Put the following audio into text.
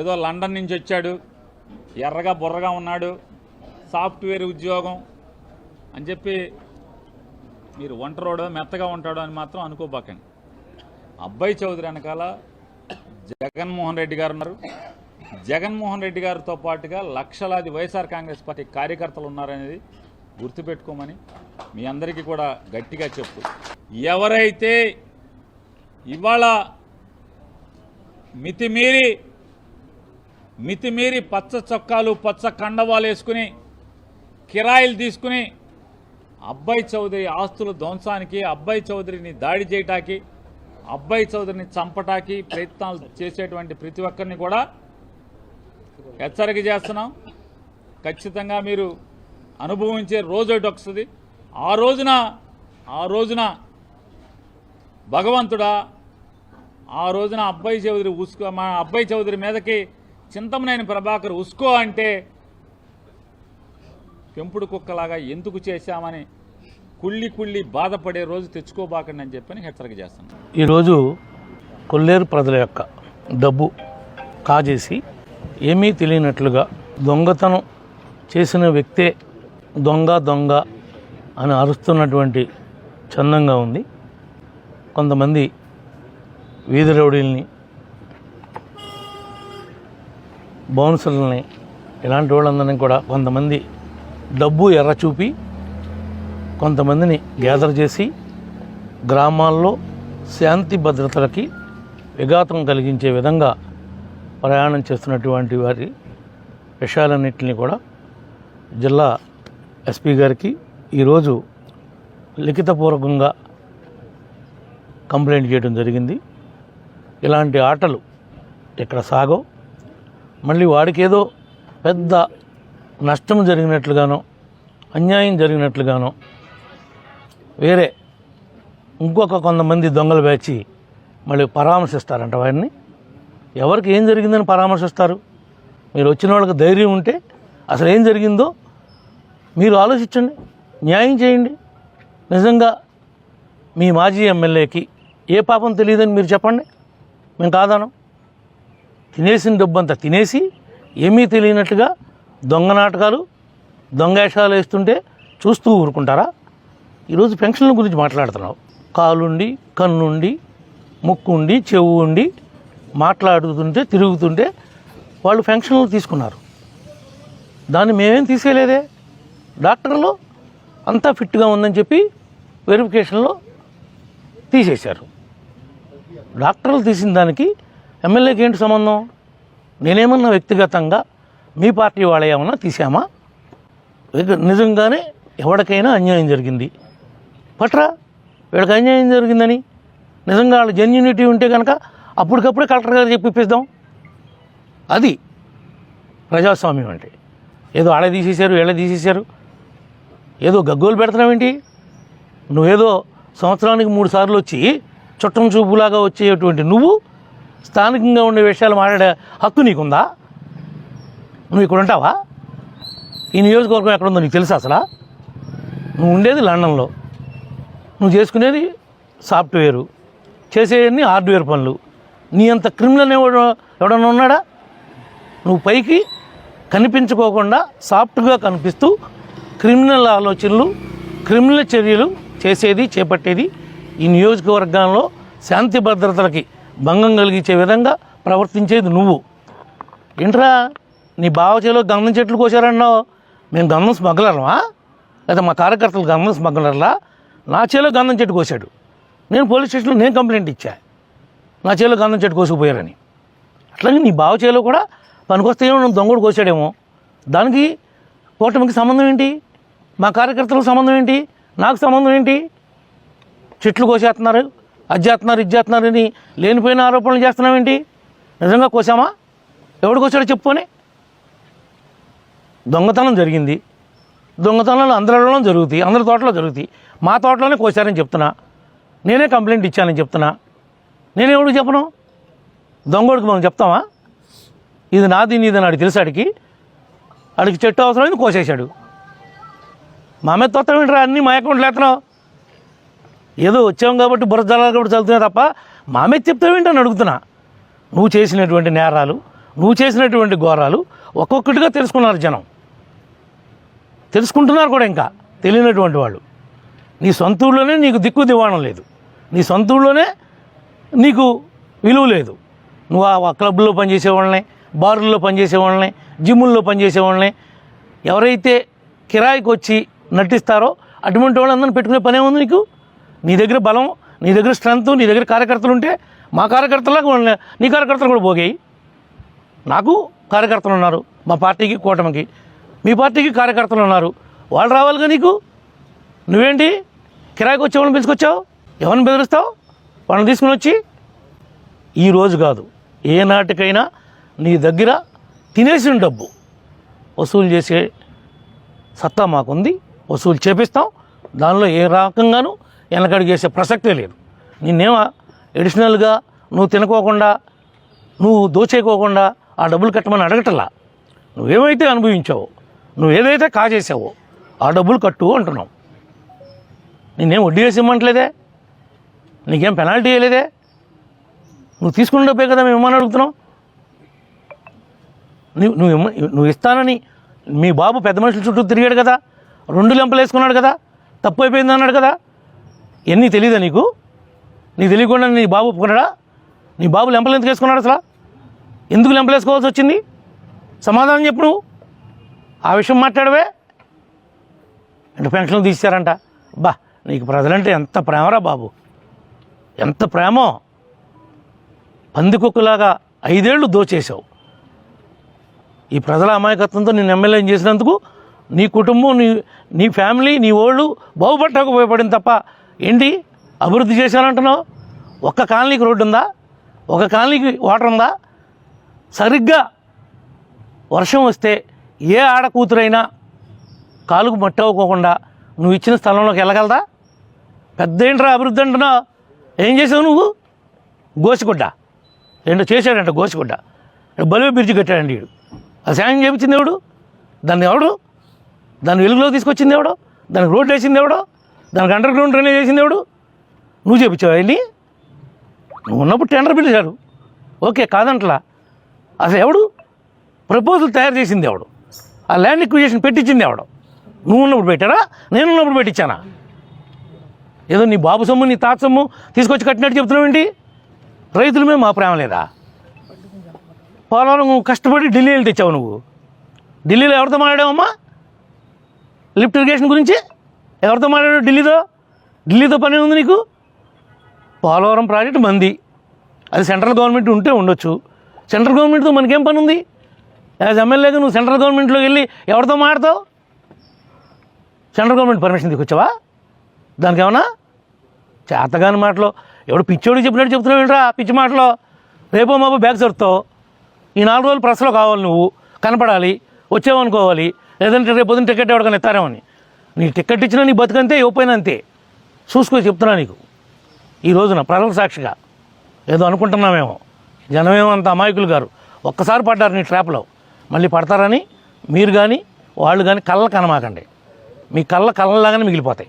ఏదో లండన్ నుంచి వచ్చాడు. ఎర్రగా బుర్రగా ఉన్నాడు. సాఫ్ట్వేర్ ఉద్యోగం అని చెప్పి మీరు ఒంటరోడో మెత్తగా ఉంటాడో అని మాత్రం అనుకోబాకండి. అబ్బాయి చౌదరి వెనకాల జగన్మోహన్ రెడ్డి గారు ఉన్నారు. జగన్మోహన్ రెడ్డి గారితో పాటుగా లక్షలాది వైఎస్ఆర్ కాంగ్రెస్ పార్టీ కార్యకర్తలు ఉన్నారనేది గుర్తుపెట్టుకోమని మీ అందరికీ కూడా గట్టిగా చెప్పు. ఎవరైతే ఇవాళ మితిమీరి మితిమీరి పచ్చ చొక్కాలు పచ్చ కండవాలు వేసుకుని కిరాయిలు తీసుకుని అబ్బాయి చౌదరి ఆస్తుల ధ్వంసానికి అబ్బాయి చౌదరిని దాడి చేయటానికి అబ్బాయి చౌదరిని చంపటానికి ప్రయత్నాలు చేసేటువంటి ప్రతి ఒక్కరిని కూడా హెచ్చరిక చేస్తున్నాం. ఖచ్చితంగా మీరు అనుభవించే రోజు ఒకటి వస్తుంది. ఆ రోజున ఆ రోజున భగవంతుడా ఆ రోజున అబ్బాయి చౌదరి ఉసుకు మా అబ్బాయి చౌదరి మీదకి చింతమనేని ప్రభాకర్ ఉస్కో అంటే పెంపుడు కుక్కలాగా ఎందుకు చేశామని కుళ్ళి కుళ్ళి బాధపడే రోజు తెచ్చుకోబాకండి అని చెప్పని హెచ్చరిక చేస్తున్నాను ఈరోజు కొల్లేరు ప్రజల యొక్క డబ్బు కాజేసి ఏమీ తెలియనట్లుగా దొంగతనం చేసిన వ్యక్తే దొంగ దొంగ అని అరుస్తున్నటువంటి చందంగా ఉంది. కొంతమంది వీధి రౌడీల్ని బౌన్సర్లని ఇలాంటి వాళ్ళందరినీ కూడా కొంతమంది డబ్బు ఎర్ర చూపి కొంతమందిని గ్యాదర్ చేసి గ్రామాల్లో శాంతి భద్రతలకి విఘాతం కలిగించే విధంగా ప్రయాణం చేస్తున్నటువంటి వారి విషయాలన్నింటినీ కూడా జిల్లా ఎస్పీ గారికి ఈరోజు లిఖితపూర్వకంగా కంప్లైంట్ చేయడం జరిగింది. ఇలాంటి ఆటలు ఇక్కడ సాగో మళ్ళీ వాడికి ఏదో పెద్ద నష్టం జరిగినట్లుగానో అన్యాయం జరిగినట్లుగానో వేరే ఇంకొక కొంతమంది దొంగలు వేచి మళ్ళీ పరామర్శిస్తారంట వారిని ఎవరికి ఏం జరిగిందని పరామర్శిస్తారు? మీరు వచ్చిన వాళ్ళకి ధైర్యం ఉంటే అసలు ఏం జరిగిందో మీరు ఆలోచించండి న్యాయం చేయండి. నిజంగా మీ మాజీ ఎమ్మెల్యేకి ఏ పాపం తెలియదని మీరు చెప్పండి? మేము కాదాను. తినేసిన డబ్బంతా తినేసి ఏమీ తెలియనట్టుగా దొంగ నాటకాలు దొంగేషాలు వేస్తుంటే చూస్తూ ఊరుకుంటారా? ఈరోజు పెన్షన్ల గురించి మాట్లాడుతున్నావు కాలుండి కన్నుండి ముక్కుండి చెవు ఉండి మాట్లాడుతుంటే తిరుగుతుంటే వాళ్ళు పెన్షన్లు తీసుకున్నారు. దాన్ని మేమేం తీసేయలేదే? డాక్టర్లు అంతా ఫిట్గా ఉందని చెప్పి వెరిఫికేషన్లో తీసేశారు. డాక్టర్లు తీసిన దానికి ఎమ్మెల్యేకి ఏంటి సంబంధం? నేనేమన్నా వ్యక్తిగతంగా మీ పార్టీ వాళ్ళ ఏమన్నా తీసామా నిజంగానే ఎవరికైనా అన్యాయం జరిగింది. పట్రా? వీళ్ళకి అన్యాయం జరిగిందని. నిజంగా వాళ్ళ జెన్యునిటీ ఉంటే కనుక అప్పటికప్పుడే కలెక్టర్ గారు చెప్పిప్పిద్దాం అది ప్రజాస్వామ్యం అంటే. ఏదో ఆడే తీసేశారు వీళ్ళే తీసేశారు. ఏదో గగ్గోలు పెడుతున్నావేంటి? నువ్వేదో సంవత్సరానికి మూడు సార్లు వచ్చి చుట్టం చూపులాగా వచ్చేటువంటి నువ్వు స్థానికంగా ఉండే విషయాలు మాట్లాడే హక్కు నీకుందా? నువ్వు ఇక్కడ ఉంటావా? ఈ నియోజకవర్గం ఎక్కడ ఉందో నీకు తెలుసా అసలు? నువ్వు ఉండేది లండన్లో. నువ్వు చేసుకునేది సాఫ్ట్వేరు. చేసేవన్నీ హార్డ్వేర్ పనులు. నీ అంత క్రిమినల్ ఎవడ ఎవడన్నా ఉన్నాడా? నువ్వు పైకి కనిపించుకోకుండా సాఫ్ట్గా కనిపిస్తూ క్రిమినల్ ఆలోచనలు క్రిమినల్ చర్యలు చేసేది చేపట్టేది ఈ నియోజకవర్గంలో శాంతి భద్రతలకి భంగం కలిగించే విధంగా ప్రవర్తించేది నువ్వు. ఏంట్రా నీ బావ చేలో గంధం చెట్లు కోసారన్నావు మేము గంధం స్మగ్లర్మా లేదా మా కార్యకర్తలు గంధం స్మగ్లర్లా? నా చేలో గంధం చెట్టు కోసాడు నేను పోలీస్ స్టేషన్లో నేను కంప్లైంట్ ఇచ్చా. నా చేలో గంధం చెట్టు కోసుకుపోయారని. అట్లాగే నీ బావ చేలో కూడా పనికొస్తే ఏమో దొంగడు కోసాడేమో దానికి కూటమికి సంబంధం ఏంటి? మా కార్యకర్తలకు సంబంధం ఏంటి? నాకు సంబంధం ఏంటి? చెట్లు కోసేస్తున్నారు. అది చేస్తున్నారు ఇది అని లేనిపోయిన ఆరోపణలు చేస్తున్నామేంటి నిజంగా కోసామా? ఎవడు కోసాడో చెప్పుకొని. దొంగతనం జరిగింది. దొంగతనాలు అందరిలో జరుగుతాయి అందరి తోటలో జరుగుతాయి. మా తోటలోనే కోసారని చెప్తున్నా. నేనే కంప్లైంట్ ఇచ్చానని చెప్తున్నా. నేనెవడు చెప్పను? దొంగోడికి మనం చెప్తామా? ఇది నాది నీదని అని ఆడికి తెలిసాడికి ఆడికి చెట్టు అవసరమైంది కోసేశాడు. మా మీద తొత్తం ఏంట్రా అన్నీ మా అకౌంట్లో ఎత్తనావు ఏదో వచ్చాం కాబట్టి బుర్ర జలాలు కాబట్టి చదువుతున్నా తప్ప మామే మీద చెప్తావేంటి అని అడుగుతున్నా. నువ్వు చేసినటువంటి నేరాలు నువ్వు చేసినటువంటి ఘోరాలు ఒక్కొక్కటిగా తెలుసుకున్నారు జనం. తెలుసుకుంటున్నారు కూడా ఇంకా తెలియనటువంటి వాళ్ళు. నీ సొంత ఊళ్ళోనే నీకు దిక్కు దివాణం లేదు. నీ సొంత ఊళ్ళోనే నీకు విలువ లేదు. నువ్వు ఆ క్లబ్లో పనిచేసేవాళ్ళని బారుల్లో పనిచేసే వాళ్ళని జిమ్ముల్లో పనిచేసే వాళ్ళని ఎవరైతే కిరాయికి వచ్చి నటిస్తారో అటువంటి వాళ్ళందరినీ పెట్టుకునే పనే ఉంది నీకు? నీ దగ్గర బలం నీ దగ్గర స్ట్రెంత్ నీ దగ్గర కార్యకర్తలు ఉంటే మా కార్యకర్తలకు నీ కార్యకర్తలు కూడా పోగాయి నాకు కార్యకర్తలు ఉన్నారు మా పార్టీకి కూటమికి. మీ పార్టీకి కార్యకర్తలు ఉన్నారు. వాళ్ళు రావాలిగా నీకు? నువ్వేంటి? కిరాయికి వచ్చి ఎవరిని పిలుచుకొచ్చావు? ఎవరిని బెదిరిస్తావు? వాళ్ళని తీసుకుని వచ్చి? ఈ రోజు కాదు ఏ నాటికైనా నీ దగ్గర తినేసిన డబ్బు వసూలు చేసే సత్తా మాకుంది వసూలు చేపిస్తాం. దానిలో ఏ రకంగానూ వెనకడుగు చేసే ప్రసక్తే లేదు. నిన్నేమో ఎడిషనల్గా నువ్వు తినకోకుండా నువ్వు దోచేయకోకుండా ఆ డబ్బులు కట్టమని అడగటలా? నువ్వేమైతే అనుభవించావో నువ్వు ఏదైతే కాజేసావో ఆ డబ్బులు కట్టు అంటున్నావు. నేనేం వడ్డీ వేసి ఇమ్మంటలేదే? నీకేం పెనాల్టీ వేయలేదే? నువ్వు తీసుకున్న డబ్బే కదా మేము ఇమ్మని అడుగుతున్నావు నువ్వు నువ్వు నువ్వు ఇస్తానని మీ బాబు పెద్ద మనుషుల చుట్టూ తిరిగాడు కదా రెండు లెంపలు వేసుకున్నాడు కదా తప్పు అయిపోయింది అన్నాడు కదా ఎన్ని తెలియదా నీకు? నీకు తెలియకుండా నీ బాబు ఒప్పుకున్నాడా? నీ బాబు లెంపలు ఎందుకు వేసుకున్నాడు అసలు? ఎందుకు లెంపలు వేసుకోవాల్సి వచ్చింది? సమాధానం చెప్పు నువ్వు. ఆ విషయం మాట్లాడవే. అంటే పెన్షన్లు తీశారంట బా నీకు ప్రజలంటే ఎంత ప్రేమరా బాబు. ఎంత ప్రేమో. పందికొక్కులాగా ఐదేళ్ళు దోచేశావు. ఈ ప్రజల అమాయకత్వంతో నేను ఎమ్మెల్యే చేసినందుకు నీ కుటుంబం నీ నీ ఫ్యామిలీ నీ ఓళ్ళు బాగుపట్టకు ఉపయోగపడింది తప్ప ఏంటి? అభివృద్ధి చేశానంటున్నావు? ఒక్క కాలనీకి రోడ్డు ఉందా? ఒక కాలనీకి వాటర్ ఉందా? సరిగ్గా వర్షం వస్తే ఏ ఆడ కూతురైనా కాలుకు మట్టవుకోకుండా నువ్వు ఇచ్చిన స్థలంలోకి వెళ్ళగలదా? పెద్ద ఏంట్రా అభివృద్ధి అంటున్నావు? ఏం చేసావు నువ్వు? గోసిగుడ్డ. రెండు చేశాడంట గోసిగుడ్డ. బలివే బ్రిడ్జ్ కట్టాడండి వీడు అది సాయం చేయించింది ఎవడు? దాన్ని ఎవడు? దాన్ని వెలుగులో తీసుకొచ్చింది ఎవడు? దానికి రోడ్డు వేసింది ఎవడో? దానికి అండర్ గ్రౌండ్ డ్రైనేజ్ చేసింది ఎవడు? నువ్వు చేపించావు వెళ్ళి? నువ్వు ఉన్నప్పుడు టెండర్ పిలిచాడు ఓకే కాదంటలా. అసలు ఎవడు? ప్రపోజల్ తయారు చేసింది ఎవడు? ఆ ల్యాండ్ ఎక్విజేషన్ పెట్టించింది ఎవడు? నువ్వు ఉన్నప్పుడు పెట్టారా నేను ఉన్నప్పుడు పెట్టించానా? ఏదో నీ బాబు సొమ్ము నీ తాత సొమ్ము తీసుకొచ్చి కట్టినట్టు చెప్తున్నావేంటి రైతుల మీద మా ప్రేమ లేదా? పోలవరం కష్టపడి ఢిల్లీ వెళ్ళి తెచ్చావు నువ్వు. ఢిల్లీలో ఎవరితో మాట్లాడావమ్మా? లిఫ్ట్ ఇరిగేషన్ గురించి? ఎవరితో మాట్లాడు ఢిల్లీతో? ఢిల్లీతో పని ఉంది నీకు? పోలవరం ప్రాజెక్ట్ మంది. అది సెంట్రల్ గవర్నమెంట్ ఉంటే ఉండొచ్చు. సెంట్రల్ గవర్నమెంట్తో మనకేం పని ఉంది? యాజ్ ఎమ్మెల్యేగా నువ్వు సెంట్రల్ గవర్నమెంట్లోకి వెళ్ళి ఎవరితో మాట్లాడతావు? సెంట్రల్ గవర్నమెంట్ పర్మిషన్ తీసుకొచ్చావా? దానికి ఏమన్నా చేతగాని మాటలో. ఎవడు పిచ్చోడు చెప్పినట్టు చెప్తున్నావు ఏంట్రా? పిచ్చి మాటలో. రేపో మాపో బ్యాగ్ సరుతావు ఈ నాలుగు రోజులు ప్రెస్లో కావాలి నువ్వు. కనపడాలి. వచ్చావనుకోవాలి. లేదంటే రేపు పొద్దున టికెట్ ఎవరికైనా ఇస్తారేమని నీ టికెట్ ఇచ్చినా నీ బతుకంతే ఇవ్వపోయినా అంతే. చూసుకో చెప్తున్నా నీకు. ఈ రోజున ప్రజల సాక్షిగా ఏదో అనుకుంటున్నామేమో. జనమేమో అంత అమాయకులు గారు. ఒక్కసారి పడ్డారు నీ ట్రాప్లో. మళ్ళీ పడతారని మీరు కానీ వాళ్ళు కానీ కళ్ళ కనమాకండి. మీ కళ్ళ కళ్ళలాగానే మిగిలిపోతాయి.